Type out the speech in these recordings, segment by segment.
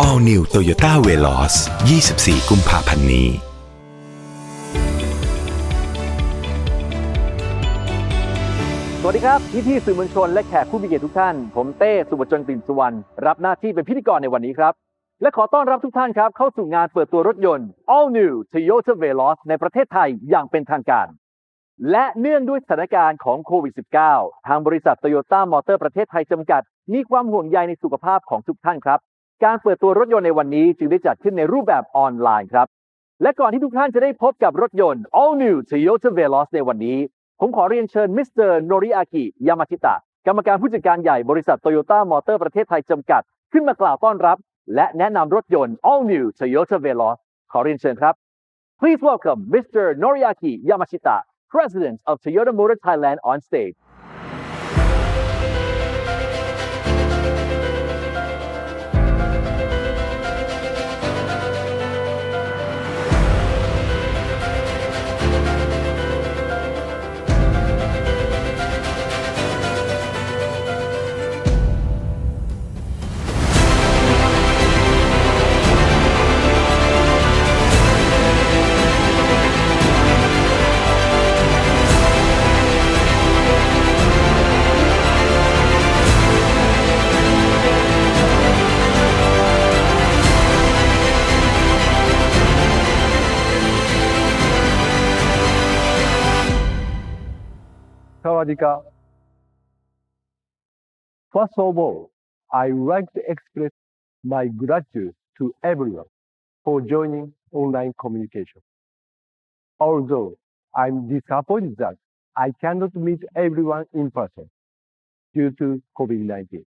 All New Toyota Veloz 24 กุมภาพันธ์นี้สวัสดีครับ พี่พี่สื่อมวลชนและแขกผู้มีเกียรติทุกท่าน ผมเต้สุบจนกลิ่นสุวรรณรับหน้าที่เป็นพิธีกรในวันนี้ครับ และขอต้อนรับทุกท่านครับ เข้าสู่งานเปิดตัวรถยนต์ All New Toyota Veloz ในประเทศไทยอย่างเป็นทางการ และเนื่องด้วยสถานการณ์ของโควิด -19 ทางบริษัท Toyota Motor ประเทศไทยจำกัด มีความห่วงใยในสุขภาพของทุกท่านครับ การเปิดตัวรถยนต์ในวันนี้จึงได้จัดขึ้นในรูปแบบออนไลน์ครับ และก่อนที่ทุกท่านจะได้พบกับรถยนต์ All New Toyota Veloz ในวันนี้ ผมขอเรียนเชิญมิสเตอร์โนริอากิยามาชิตะกรรมการผู้จัดการใหญ่บริษัทโตโยต้ามอเตอร์ประเทศไทยจำกัด ขึ้นมากล่าวต้อนรับ และแนะนำรถยนต์ All New Toyota Veloz ขอเรียนเชิญครับ Please welcome Mr. Noriaki Yamashita, President of Toyota Motor Thailand on stage. First of all, I would like to express my gratitude to everyone for joining online communication. Although I'm disappointed that I cannot meet everyone in person due to COVID-19.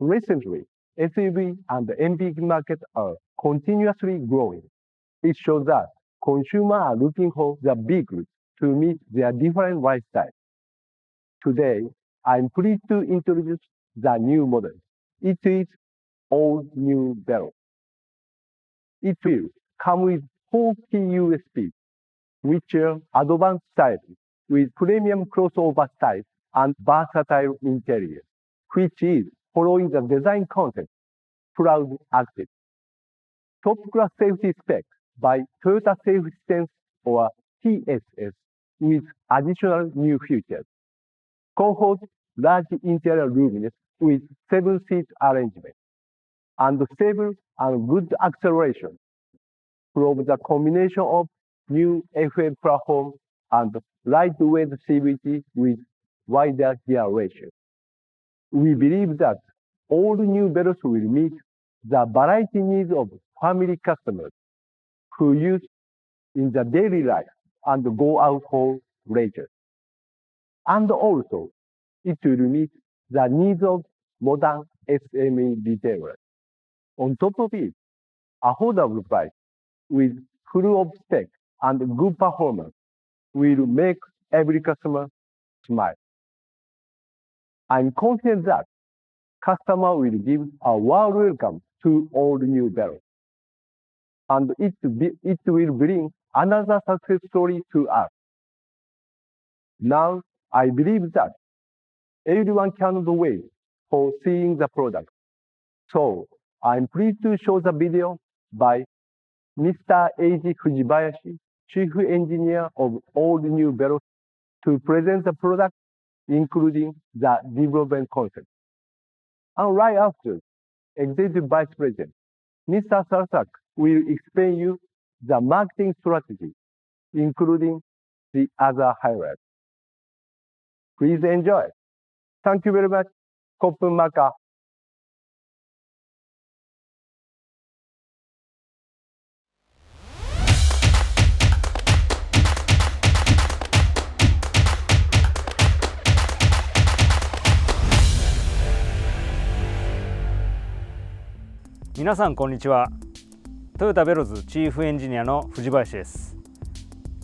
Recently, SUV and the MPV market are continuously growing. It shows that consumers are looking for the vehicles to meet their different lifestyles. Today, I'm pleased to introduce the new model. It is all new Vero. It will come with four key USP, which are advanced style with premium crossover style and versatile interior, which is following the design concept, Proud Active. Top class safety specs by Toyota Safety Sense or TSS with additional new features comfort large interior rooms with seven-seat arrangement and stable and good acceleration from the combination of new FM platform and lightweight CVT with wider gear ratio. We believe that all new Velos will meet the variety needs of family customers who use in the daily life and go out for leisure and also it will meet the needs of modern SME retailers. On top of it, a affordable price with full of spec and good performance will make every customer smile. I'm confident that customer will give a warm welcome to all new Vero. And it will bring another success story to us. Now I believe that everyone cannot wait for seeing the product. So I'm pleased to show the video by Mr. Eiji Fujibayashi, Chief Engineer of all new Velos, to present the product, including the development concept. And right after, Executive Vice President, Mr. Sarasak will explain you the marketing strategy, including the other highlights. Please enjoy. Thank you very much. コップンマカ。皆さんこんにちはトヨタベロズチーフエンジニアの藤林です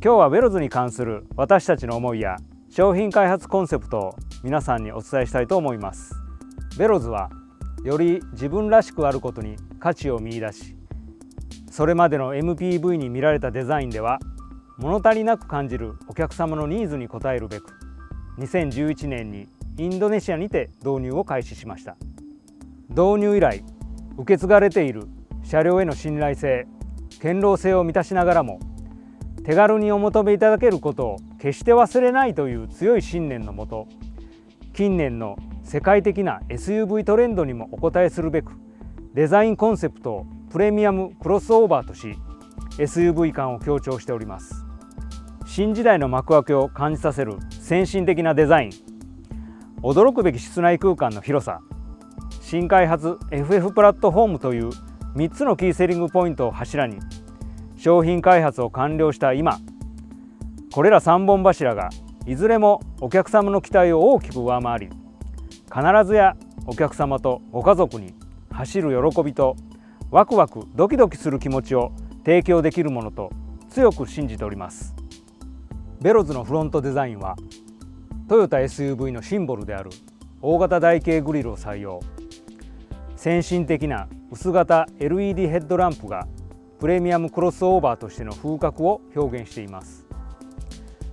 今日はベロズに関する私たちの思いや商品開発コンセプトを皆さんにお伝えしたいと思います。ベロズはより自分らしくあることに価値を見出しそれまでの MPV に見られたデザインでは物足りなく感じるお客様のニーズに応えるべく2011年にインドネシアにて導入を開始しました。導入以来受け継がれている車両への信頼性堅牢性を満たしながらも手軽にお求めいただけることを決して忘れないという強い信念のもと近年の世界的な SUV トレンドにもお応えするべくデザインコンセプトをプレミアムクロスオーバーとし SUV 感を強調しております。新時代の幕開けを感じさせる先進的なデザイン驚くべき室内空間の広さ新開発 FF プラットフォームという3つのキーセリングポイントを柱に商品開発を完了した今これら3本柱がいずれもお客様の期待を大きく上回り必ずやお客様とご家族に走る喜びとワクワクドキドキする気持ちを提供できるものと強く信じております。ベロズのフロントデザインはトヨタ SUV のシンボルである大型台形グリルを採用。先進的な薄型 LED ヘッドランプがプレミアムクロスオーバーとしての風格を表現しています。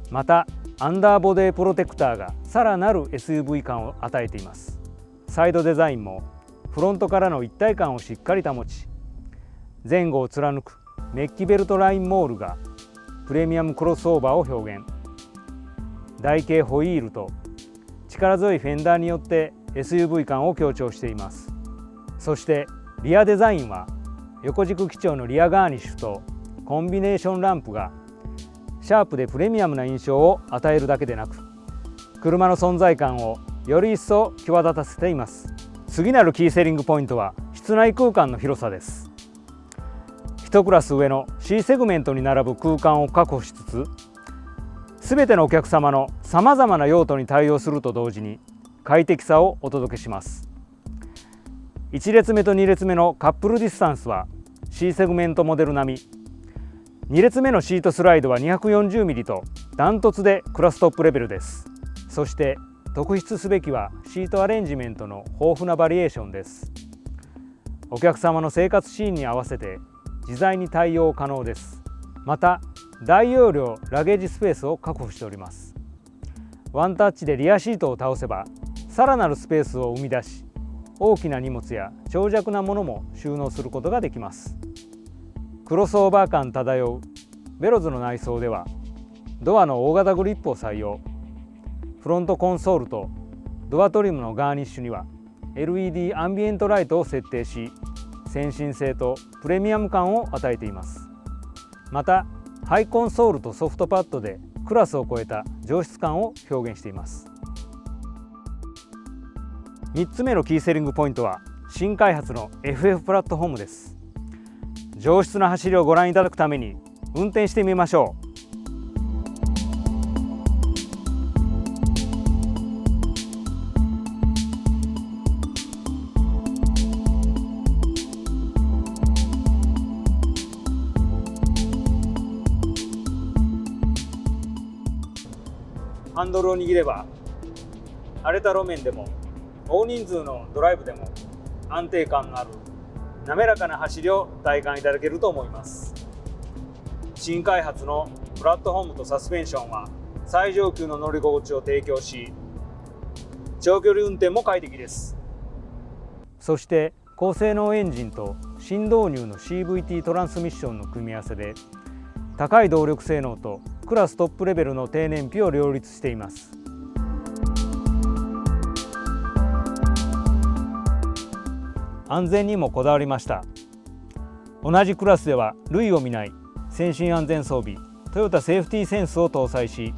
またアンダーボディプロテクターがさらなる SUV 感を与えています。サイドデザインもフロントからの一体感をしっかり保ち前後を貫くメッキベルトラインモールがプレミアムクロスオーバーを表現。台形ホイールと力強いフェンダーによって SUV 感を強調しています。そしてリアデザインは横軸基調のリアガーニッシュとコンビネーションランプがシャープでプレミアムな印象を与えるだけでなく車の存在感をより一層際立たせています。次なるキーセリングポイントは室内空間の広さです。1クラス上の C セグメントに並ぶ空間を確保しつつ全てのお客様のさまざまな用途に対応すると同時に快適さをお届けします。1列目と2列目のカップルディスタンスは C セグメントモデル並み。2列目のシートスライドは 240mm とダントツでクラストップレベルです。そして特筆すべきはシートアレンジメントの豊富なバリエーションです。お客様の生活シーンに合わせて自在に対応可能です。また大容量ラゲージスペースを確保しております。ワンタッチでリアシートを倒せばさらなるスペースを生み出し大きな荷物や長尺なものも収納することができます。クロスオーバー感漂うベロズの内装ではドアの大型グリップを採用。フロントコンソールとドアトリムのガーニッシュには LED アンビエントライトを設定し先進性とプレミアム感を与えています。またハイコンソールとソフトパッドでクラスを超えた上質感を表現しています。3つ目のキーセリングポイントは新開発の FF プラットフォームです。上質な走りをご覧いただくために運転してみましょう。ハンドルを握れば荒れた路面でも大人数のドライブでも安定感のある滑らかな走りを体感いただけると思います。新開発のプラットフォームとサスペンションは最上級の乗り心地を提供し長距離運転も快適です。そして高性能エンジンと新導入の CVT トランスミッションの組み合わせで高い動力性能とクラストップレベルの低燃費を両立しています。安全にもこだわりました。同じクラスでは類を見ない先進安全装備トヨタセーフティーセンスを搭載し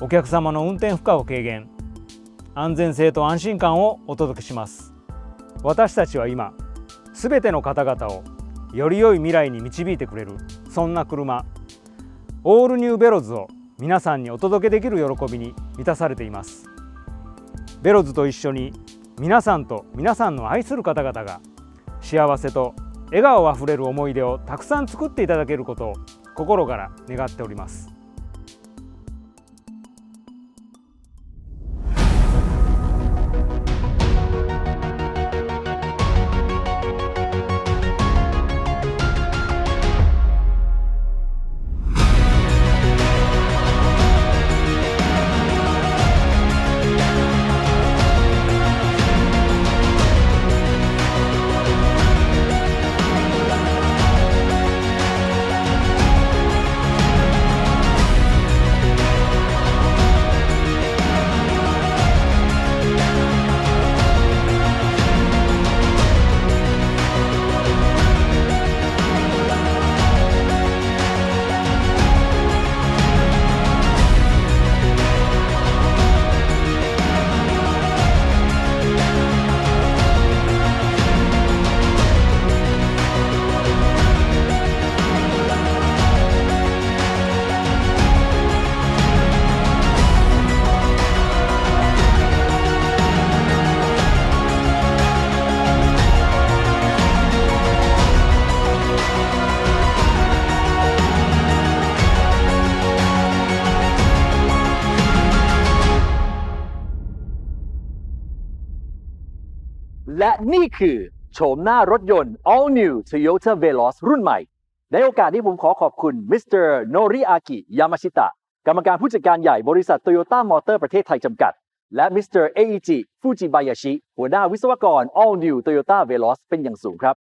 お客様の運転負荷を軽減安全性と安心感をお届けします。私たちは今すべての方々をより良い未来に導いてくれるそんな車オールニューベロズを皆さんにお届けできる喜びに満たされています。ベロズと一緒に皆さんと皆さんの愛する方々が幸せと笑顔あふれる思い出をたくさん作っていただけることを心から願っております。 และนี่คือโฉมหน้ารถยนต์ All New Toyota Veloz รุ่นใหม่ ในโอกาสนี้ผมขอขอบคุณมิสเตอร์โนริอากิยามาชิตะกรรมการผู้จัดการใหญ่บริษัทโตโยต้ามอเตอร์ประเทศไทยจำกัด และมิสเตอร์เอจิฟูจิบายาชิหัวหน้าวิศวกร All New Toyota Veloz เป็นอย่างสูงครับ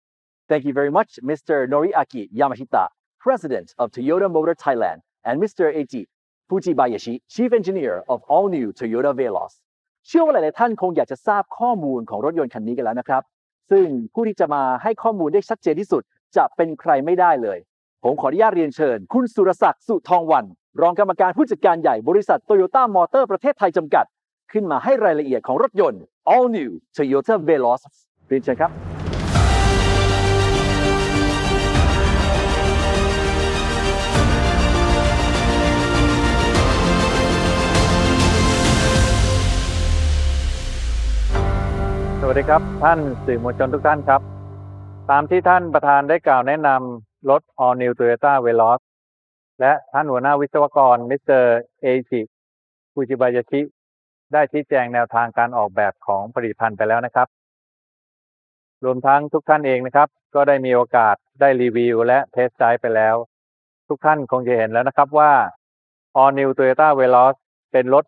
Thank you very much Mr. Noriaki Yamashita President of Toyota Motor Thailand and Mr. Eiji Fujibayashi Chief Engineer of All New Toyota Veloz เชื่อว่าหลาย ๆ ท่านคงอยากจะทราบข้อมูลของรถยนต์คันนี้กันแล้วนะครับ ซึ่งผู้ที่จะมาให้ข้อมูลได้ชัดเจนที่สุด จะเป็นใครไม่ได้เลย ผมขออนุญาตเรียนเชิญ คุณสุรศักดิ์สุทองวัน รองกรรมการผู้จัดการใหญ่บริษัทโตโยต้ามอเตอร์ประเทศไทยจำกัด ขึ้นมาให้รายละเอียดของรถยนต์ All New Toyota Veloz เรียนเชิญครับ วัสดีครับ ท่านสื่อมวลชนทุกท่านครับ ตามที่ท่านประธานได้กล่าวแนะนำรถ All New Toyota Veloz และท่านหัวหน้าวิศวกรมิสเตอร์เอจิฟูจิบายาชิ ได้ชี้แจงแนวทางการออกแบบของผลิตภัณฑ์ไปแล้วนะครับ รวมทั้งทุกท่านเองนะครับ ก็ได้มีโอกาสได้รีวิว และเทสไ i ์ไปแล้ว ทุกท่านคงจะเห็นแล้วนะครับว่า All New Toyota Veloz เป็นรถ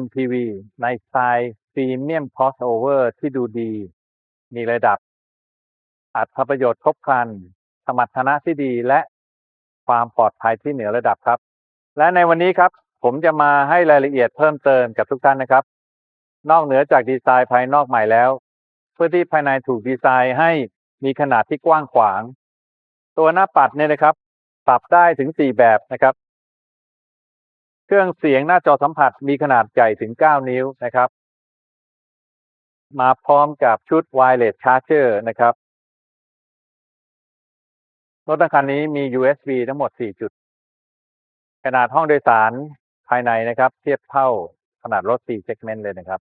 MPV ในสไตล์ พรีเมียม crossover ที่ดูดี มีระดับ อัตประโยชน์ครบครัน สมรรถนะที่ดีและความปลอดภัยที่เหนือระดับครับ และในวันนี้ครับ ผมจะมาให้รายละเอียดเพิ่มเติมกับทุกท่านนะครับ นอกเหนือจากดีไซน์ภายนอกใหม่แล้ว เพื่อที่ภายในถูกดีไซน์ให้มีขนาดที่กว้างขวาง ตัวหน้าปัดเนี่ยนะครับ ปรับได้ถึง 4 แบบนะครับ เครื่องเสียงหน้าจอสัมผัสมีขนาดใหญ่ถึง 9 นิ้วนะครับ มาพร้อมกับชุด Wireless Charger นะครับ รถคันนี้มี USB ทั้งหมด 4 จุด ขนาดห้องโดยสารภายในนะครับ เทียบเท่าขนาดรถ 4 segment เลยนะครับ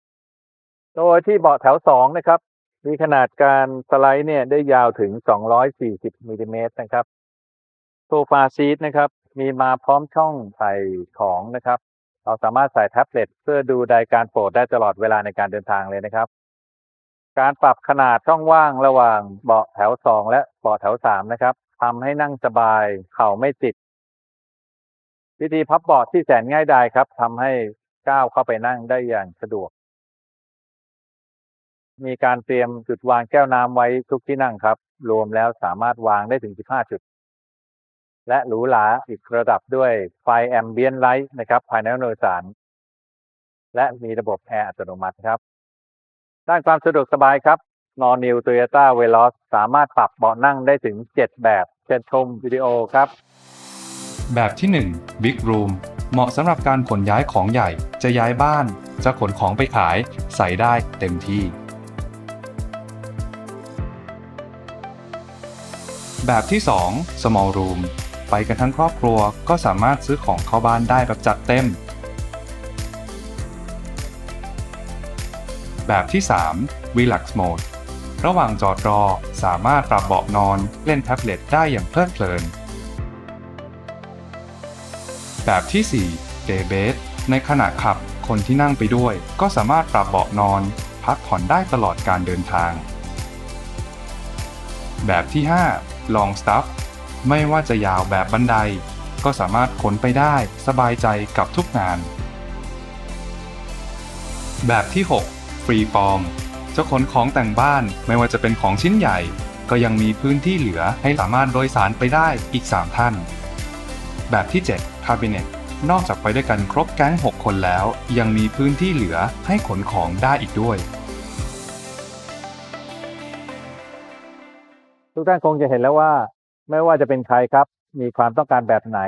โดยที่เบาะแถว 2 นะครับ มีขนาดการสไลด์เนี่ยได้ยาวถึง 240มิลลิเมตรนะครับโซฟาซีทนะครับ มีมาพร้อมช่องใส่ของนะครับเราสามารถใส่แท็บเล็ตเพื่อดูรายการโปรดได้ตลอดเวลาในการเดินทางเลยนะครับ การปรับขนาดช่องว่างระหว่างเบาะแถว2และเบาะแถว3นะครับทำให้นั่งสบายเข่าไม่ติดวิธีพับเบาะที่แสนง่ายดายครับทำให้ก้าวเข้าไปนั่งได้อย่างสะดวก มีการเตรียมจุดวางแก้วน้ำไว้ทุกที่นั่งครับ รวมแล้วสามารถวางได้ถึง 15 จุด และหรูหราอีกระดับด้วยไฟแอมเบียนไลท์นะครับ ภายในรถโดยสาร และมีระบบแอร์อัตโนมัติครับ ด้านความสะดวกสบายครับ นอนนิวโตโยต้าเวล z สามารถปรับเบาะนั่งได้ถึง 7 แบบเชิญชมวิดีโอครับ แบบที่ 1 Big Room เหมาะสำหรับการขนย้ายของใหญ่ จะย้ายบ้าน จะขนของไปขาย ใส่ได้เต็มที่ แบบที่ 2 Small Room ไปกันทั้งครอบครัวก็สามารถซื้อของเข้าบ้านได้แบบจัดเต็ม แบบที่ 3 Relax Mode ระหว่างจอดรอสามารถปรับเบาะนอนเล่นแท็บเล็ตได้อย่างเพลิดเพลิน แบบที่ 4 Day Bed ในขณะขับคนที่นั่งไปด้วย ก็สามารถปรับเบาะนอน พักผ่อนได้ตลอดการเดินทาง แบบที่ 5 Long Stuff ไม่ว่าจะยาวแบบบันได ก็สามารถขนไปได้สบายใจกับทุกงาน แบบที่ 6 Free Form จะขนของแต่งบ้านไม่ว่าจะเป็นของชิ้นใหญ่ ก็ยังมีพื้นที่เหลือให้สามารถโดยสารไปได้อีก 3 ท่าน แบบที่ 7 Cabinet นอกจากไปด้วยกันครบแก๊ง 6 คนแล้ว ยังมีพื้นที่เหลือให้ขนของได้อีกด้วย ทุกท่านคงจะเห็นแล้วว่า ไม่ว่าจะเป็นใครครับ มีความต้องการแบบไหน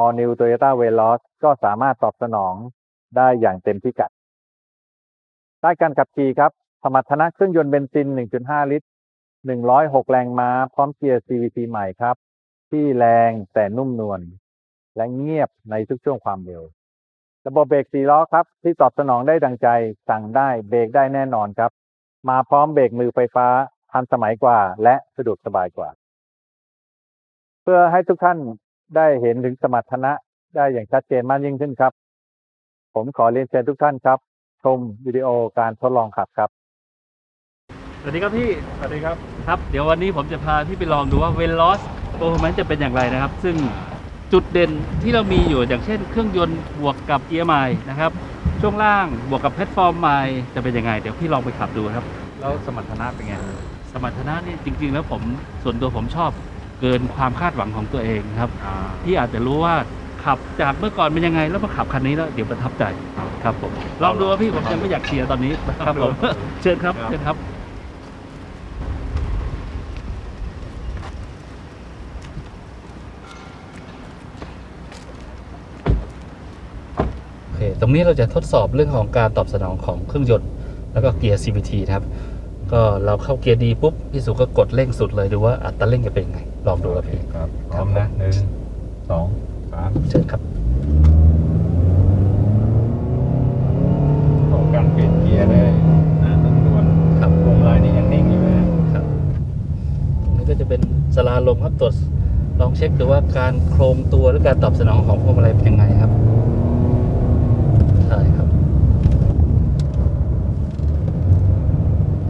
All New Toyota Veloz ก็สามารถตอบสนองได้อย่างเต็มพิกัด ด้านการขับขี่ครับ สมรรถนะเครื่องยนต์เบนซิน 1.5 ลิตร 106 แรงม้า พร้อมเกียร์ CVT ใหม่ครับ ที่แรงแต่นุ่มนวลและเงียบในทุกช่วงความเร็ว ระบบเบรกสี่ล้อครับ ที่ตอบสนองได้ดังใจ สั่งได้เบรกได้แน่นอนครับ มาพร้อมเบรกมือไฟฟ้าทันสมัยกว่า และสะดวกสบายกว่า เพื่อให้ทุกท่านได้เห็นถึงสมรรถนะได้อย่างชัดเจนมากยิ่งขึ้นครับ ผมขอเรียนเชิญทุกท่านครับ ชมวิดีโอการทดลองขับครับ สวัสดีครับพี่ สวัสดีครับ ครับ เดี๋ยววันนี้ผมจะพาพี่ไปลองดูว่าเวลลอสโปรแมนจะเป็นอย่างไรนะครับ ซึ่งจุดเด่นที่เรามีอยู่อย่างเช่น เครื่องยนต์บวกกับเกียร์ใหม่นะครับ ช่วงล่างบวกกับแพลตฟอร์มใหม่จะเป็นยังไง เดี๋ยวพี่ลองไปขับดูครับ แล้วสมรรถนะเป็นไง สมรรถนะนี่จริง ๆ แล้วผมส่วนตัวผมชอบเกินความคาดหวังของตัวเองครับ พี่อาจจะรู้ว่า ขับจากเมื่อก่อนเป็นยังไง แล้วมาขับคันนี้แล้วเดี๋ยวประทับใจครับผมลองดูว่าพี่ผมยังไม่อยากเชียร์ตอนนี้ครับผมเชิญครับเชิญครับโอเคตรงนี้เราจะทดสอบเรื่องของการตอบสนองของเครื่องยนต์แล้วก็เกียร์ CVT นะครับ ก็เราเข้าเกียร์ดีปุ๊บ พี่สุก็กดเร่งสุดเลยดูว่าอัตราเร่งจะเป็นยังไง ลองดูครับพี่ครับพร้อมนะหนึ่งสองสาม เชิญครับโอ้การเปลี่ยนเกียร์ได้นะนุ่มนวลครับพวงมาลัยนี่ยังนิ่งอยู่เลยนะครับนี่ก็จะเป็นสลาลมครับตรวจลองเช็คดูว่าการโครงตัวหรือการตอบสนองของพวงมาลัยเป็นยังไงครับใช่ครับ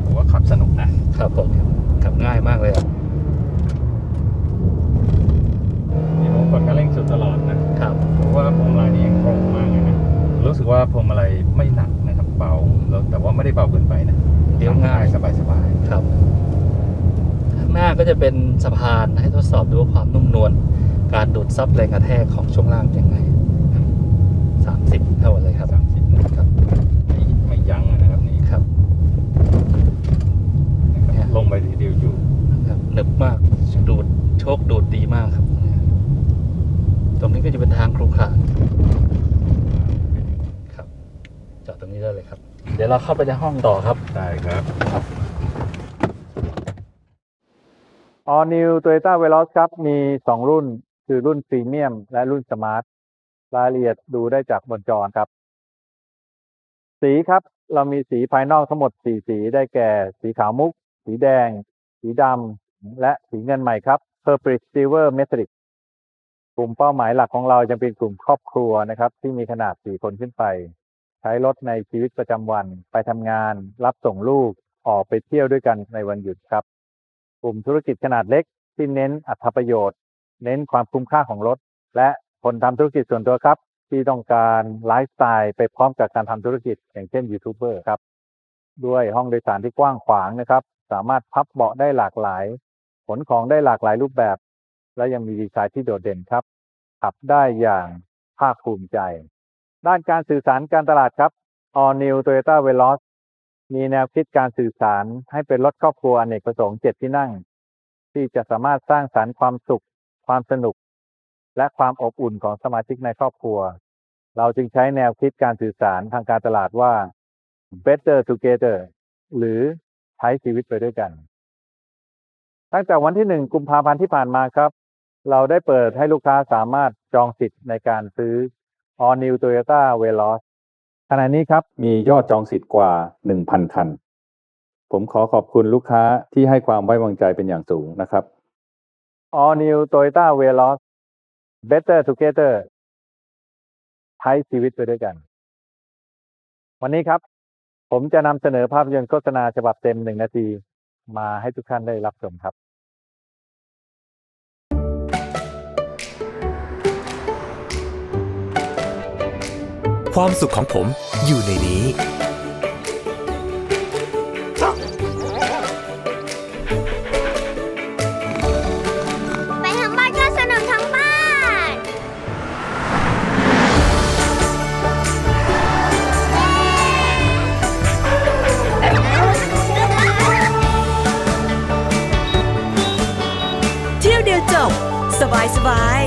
ผมว่าขับสนุกนะครับผมขับง่ายมากเลยครับ นี่ผมกดคันเร่งสุดตลอดนะครับ ผมว่าพวงมาลัยนี่ยังตรงมากเลยนะรู้สึกว่าพวงมาลัยไม่หนักนะครับเบาแล้วแต่ว่าไม่ได้เบาเกินไปนะ เดี๋ยวง่าย สบายสบาย ครับข้างหน้าก็ จะเป็นสะพานให้ทดสอบดูว่าความนุ่มนวลการดูดซับแรงกระแทกของช่วงล่างเป็นยังไงสามสิบเท่ากันเลยครับสามสิบนะครับไม่ไม่ยั้งนะครับนี่ครับนะครับลงไปทีเดียวอยู่ครับหนึบมากดูดโชคดูดดีมากครับตรงนี้ก็จะเป็นทางครุขระครับจอดตรงนี้ได้เลยครับ เดี๋ยวเราเข้าไปในห้องต่อครับได้ครับ All New Toyota Veloz ครับ มี 2 รุ่น คือรุ่นพรีเมียม และรุ่นสมาร์ท รายละเอียดดูได้จากบนจอครับ สีครับ เรามีสีภายนอกทั้งหมด 4 สีได้แก่ สีขาวมุก สีแดง สีดำ และสีเงินใหม่ครับ Purple Silver Metallic กลุ่มเป้าหมายหลักของเราจะเป็นกลุ่มครอบครัวนะครับ ที่มีขนาด 4 คนขึ้นไป ใช้รถในชีวิตประจำวัน ไปทำงาน รับส่งลูก ออกไปเที่ยวด้วยกันในวันหยุดครับ กลุ่มธุรกิจขนาดเล็ก ที่เน้นอัตประโยชน์ เน้นความคุ้มค่าของรถ และคนทำธุรกิจส่วนตัวครับ ที่ต้องการไลฟ์สไตล์ไปพร้อมกับการทำธุรกิจ อย่างเช่นยูทูบเบอร์ครับ ด้วยห้องโดยสารที่กว้างขวางนะครับ สามารถพับเบาะได้หลากหลาย ขนของได้หลากหลายรูปแบบ และยังมีดีไซน์ที่โดดเด่นครับขับได้อย่างภาคภูมิใจ ด้านการสื่อสารการตลาดครับ All New Toyota Veloz มีแนวคิดการสื่อสารให้เป็นรถครอบครัวอเนกประสงค์เจ็ดที่นั่ง ที่จะสามารถสร้างสรรค์ความสุข ความสนุก และความอบอุ่นของสมาชิกในครอบครัว เราจึงใช้แนวคิดการสื่อสารทางการตลาดว่า better together หรือใช้ชีวิตไปด้วยกัน ตั้งแต่วันที่หนึ่งกุมภาพันธ์ที่ผ่านมาครับ เราได้เปิดให้ลูกค้าสามารถจองสิทธิ์ในการซื้อ All New Toyota Veloz ณะนี้ครับมียอดจองสิทธิ์กว่า 1,000 คัน ผมขอขอบคุณลูกค้าที่ให้ความไว้วางใจเป็นอย่างสูงนะครับ All New Toyota Veloz Better Together ใช้ชีวิตไปด้วยกัน วันนี้ครับ ผมจะนำเสนอภาพยนตร์โฆษณาฉบับเต็มหนึ่งนาที มาให้ทุกท่านได้รับชมครับ ความสุขของผมอยู่ในนี้ ไปทั้งบ้านก็สนุกทั้งบ้าน เที่ยวเดียวจบ สบายสบาย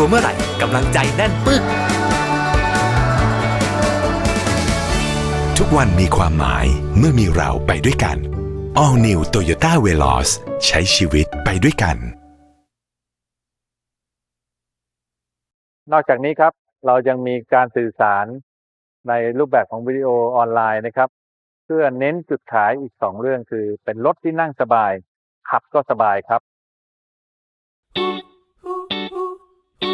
ตัวเมื่อไหร่กำลังใจแน่นปึกทุกวันมีความหมายเมื่อมีเราไปด้วยกัน All New Toyota Veloz ใช้ชีวิตไปด้วยกัน นอกจากนี้ครับ เรายังมีการสื่อสารในรูปแบบของวิดีโอออนไลน์นะครับพื่อเน้นจุดขายอีกสองเรื่องคือ เป็นรถที่นั่งสบาย ขับก็สบายครับ 우,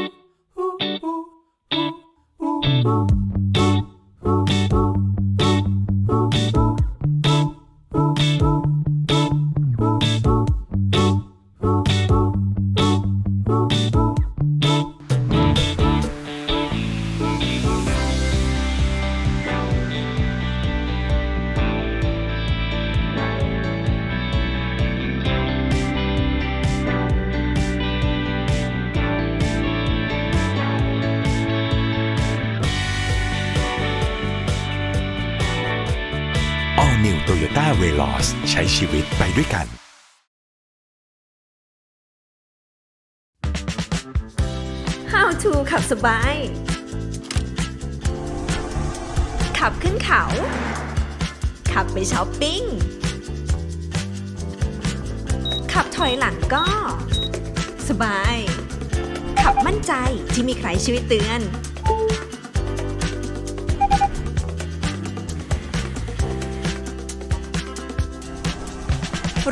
우, 우, 우, 우. ขับขับขึ้นเขา ขับไปช้อปปิ้ง ขับถอยหลังก็ สบาย ขับมั่นใจที่มีใครช่วยเตือน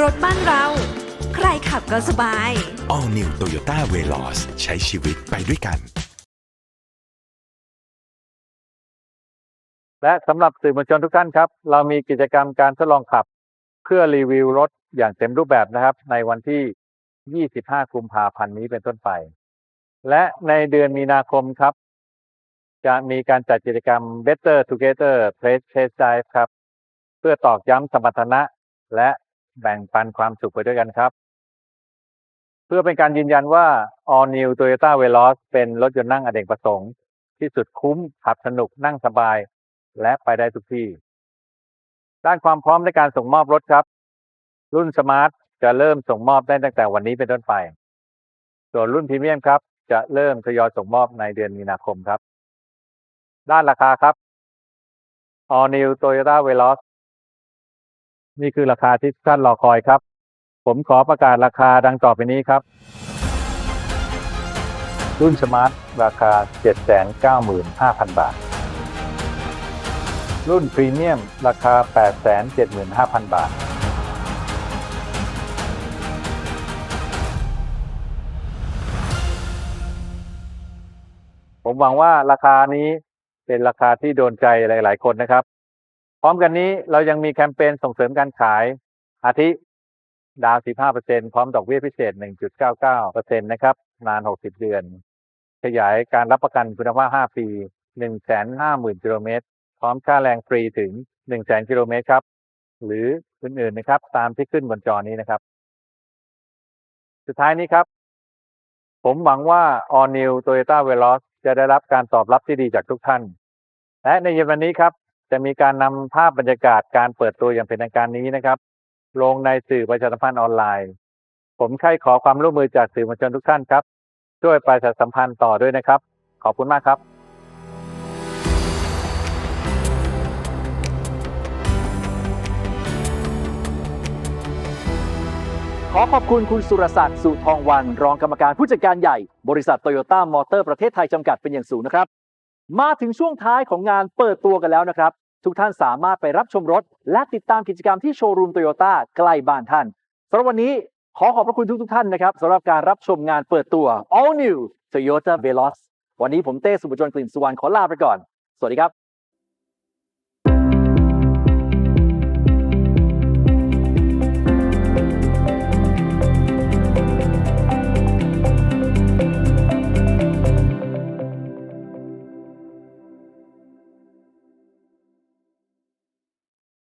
รถบ้านเรา ใครขับก็สบาย All New Toyota Veloz ใช้ชีวิตไปด้วยกัน และสำหรับสื่อมวลชนทุกท่านครับ เรามีกิจกรรมการทดลองขับ เพื่อรีวิวรถอย่างเต็มรูปแบบนะครับ ในวันที่ 25 กุมภาพันธ์นี้เป็นต้นไป และในเดือนมีนาคมครับ จะมีการจัดกิจกรรม Better Together Place Test Drive ครับ เพื่อตอกย้ำสมรรถนะ และแบ่งปันความสุขไปด้วยกันครับ เพื่อเป็นการยืนยันว่า All New Toyota Veloz เป็นรถยนต์นั่งอเนกประสงค์ ที่สุดคุ้มขับสนุกนั่งสบาย และไปได้ทุกที่ ด้านความพร้อมในการส่งมอบรถครับ รุ่นสมาร์ทจะเริ่มส่งมอบได้ตั้งแต่วันนี้เป็นต้นไป ส่วนรุ่นพรีเมียมครับ จะเริ่มทยอยส่งมอบในเดือนมีนาคมครับ ด้านราคาครับ All New Toyota Veloz นี่คือราคาที่ทุกท่านรอคอยครับ ผมขอประกาศราคาดังต่อไปนี้ครับ รุ่นสมาร์ทราคา 795,000 บาท รุ่นพรีเมียม ราคา 875,000 บาท ผมหวังว่าราคานี้เป็นราคาที่โดนใจหลาย ๆ คนนะครับ พร้อมกันนี้เรายังมีแคมเปญส่งเสริมการขาย อาทิดาว 15%พร้อมดอกเบี้ยพิเศษ 1.99%นะครับ นาน 60 เดือน ขยายการรับประกันคุณภาพ 5 ปี 150,000 กิโลเมตร พร้อมค่าแรงฟรีถึง 100,000 กิโลเมตรครับ หรืออื่นๆนะครับ ตามที่ขึ้นบนจอนี้นะครับ สุดท้ายนี้ครับ ผมหวังว่า All New Toyota Veloz จะได้รับการตอบรับที่ดีจากทุกท่าน และในเย็นวันนี้ครับ จะมีการนำภาพบรรยากาศการเปิดตัวอย่างเป็นทางการนี้นะครับ ลงในสื่อประชาสัมพันธ์ออนไลน์ ผมใคร่ขอความร่วมมือจากสื่อมวลชนทุกท่านครับ ช่วยประชาสัมพันธ์ต่อด้วยนะครับ ขอบคุณมากครับ อขอบคุณคุณสุรศักดิ์สุทองวัน รองกรรมการผู้จัดการใหญ่ บริษัทโตโยต้ามอเตอร์ประเทศไทยจำกัดเป็นอย่างสูงนะครับ มาถึงช่วงท้ายของงานเปิดตัวกันแล้วนะครับ ทุกท่านสามารถไปรับชมรถ และติดตามกิจกรรมที่โชว์รูมโตโยต้าใกล้บ้านท่านสำหรับวันนี้ขอขอบพระคุณทุกๆท่านนะครับสำหรับการรับชมงานเปิดตัว All New Toyota Veloz วันนี้ผมเต้สุบจนกลิ่นสุวรรณขอลาไปก่อน สวัสดีครับ